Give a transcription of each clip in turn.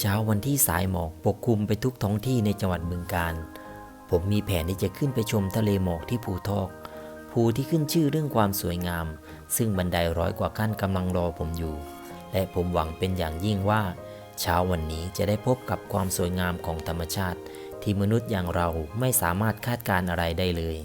เช้าวันที่สายหมอกปกคลุมไปทุกท้องที่ในจังหวัดบึงกาฬผมมีแผนที่จะขึ้นไปชมทะเลหมอกที่ภูทอกภูที่ขึ้นชื่อเรื่องความสวยงาม ซึ่งบันไดร้อยกว่าขั้นกำลังรอผมอยู่ และผมหวังเป็นอย่างยิ่งว่า เช้าวันนี้จะได้พบกับความสวยงามของธรรมชาติ ที่มนุษย์อย่างเราไม่สามารถคาดการณ์อะไรได้เลย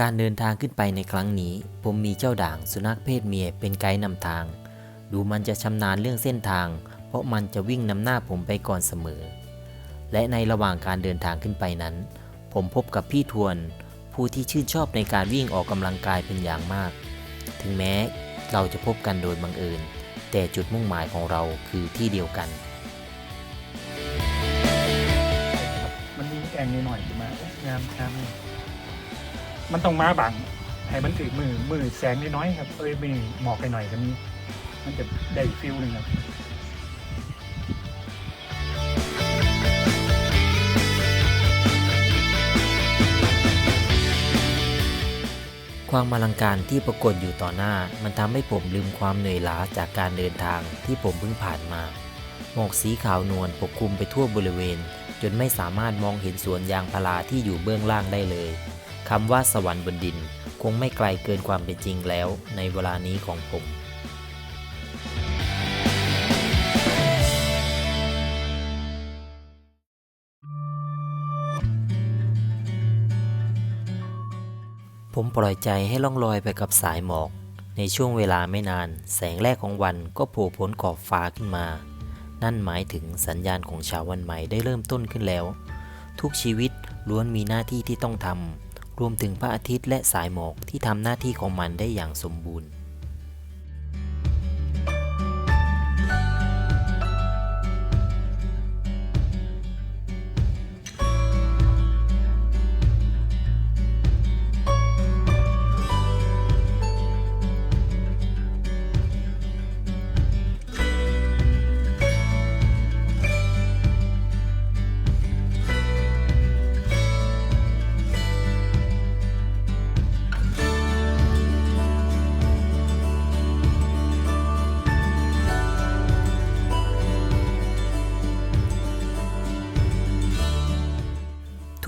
การเดินทางขึ้นไปในครั้งนี้ ผมมีเจ้าด่างสุนัขเพศเมียเป็นไกด์นำทาง ดูมันจะชำนาญเรื่องเส้นทาง เพราะมันจะวิ่งนำหน้าผมไปก่อนเสมอ และในระหว่างการเดินทางขึ้นไปนั้น ผมพบกับพี่ทวน ผู้ที่ชื่นชอบในการวิ่งออกกำลังกายเป็นอย่างมาก ถึงแม้เราจะพบกันโดยบังเอิญ แต่จุดมุ่งหมายของเราคือที่เดียวกัน มันมีแองนิดหน่อยมางามงาม มันต้องมาบังให้มันถือมือมือแสงนิดน้อยครับเอ้ยมีหมอกไปหน่อยก็มีมันจะได้ฟิลหนึ่งครับความอลังการที่ปรากฏอยู่ต่อหน้า มันทำให้ผมลืมความเหนื่อยล้าจากการเดินทางที่ผมเพิ่งผ่านมา หมอกสีขาวนวลปกคลุมไปทั่วบริเวณ จนไม่สามารถมองเห็นสวนยางพาราที่อยู่เบื้องล่างได้เลย คำว่าสวรรค์บนดิน คงไม่ไกลเกินความเป็นจริงแล้วในเวลานี้ของผมผมปล่อยใจให้ล่องลอยไปกับสายหมอก ในช่วงเวลาไม่นาน แสงแรกของวันก็โผล่พ้นขอบฟ้าขึ้นมา นั่นหมายถึงสัญญาณของเช้าวันใหม่ได้เริ่มต้นขึ้นแล้ว ทุกชีวิตล้วนมีหน้าที่ที่ต้องทำ รวมถึงพระอาทิตย์และสายหมอกที่ทำหน้าที่ของมันได้อย่างสมบูรณ์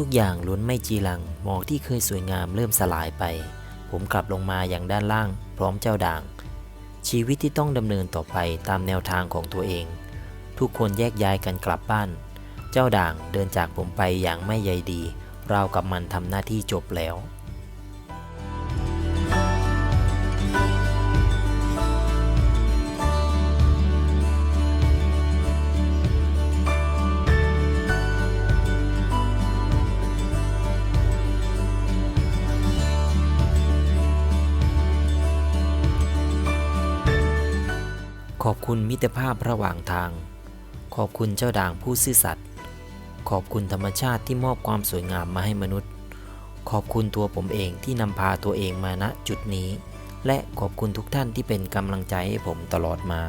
ทุกอย่างล้วนไม่จีรัง หมอกที่เคยสวยงามเริ่มสลายไป ผมกลับลงมาอย่างด้านล่าง พร้อมเจ้าด่าง ชีวิตที่ต้องดำเนินต่อไปตามแนวทางของตัวเอง ทุกคนแยกย้ายกันกลับบ้าน เจ้าด่างเดินจากผมไปอย่างไม่ใยดี ราวกับมันทำหน้าที่จบแล้ว ขอบคุณมิตรภาพระหว่างทาง ขอบคุณเจ้าด่างผู้ซื่อสัตย์ ขอบคุณธรรมชาติที่มอบความสวยงามมาให้มนุษย์ ขอบคุณตัวผมเองที่นำพาตัวเองมาณจุดนี้ และขอบคุณทุกท่านที่เป็นกำลังใจให้ผมตลอดมา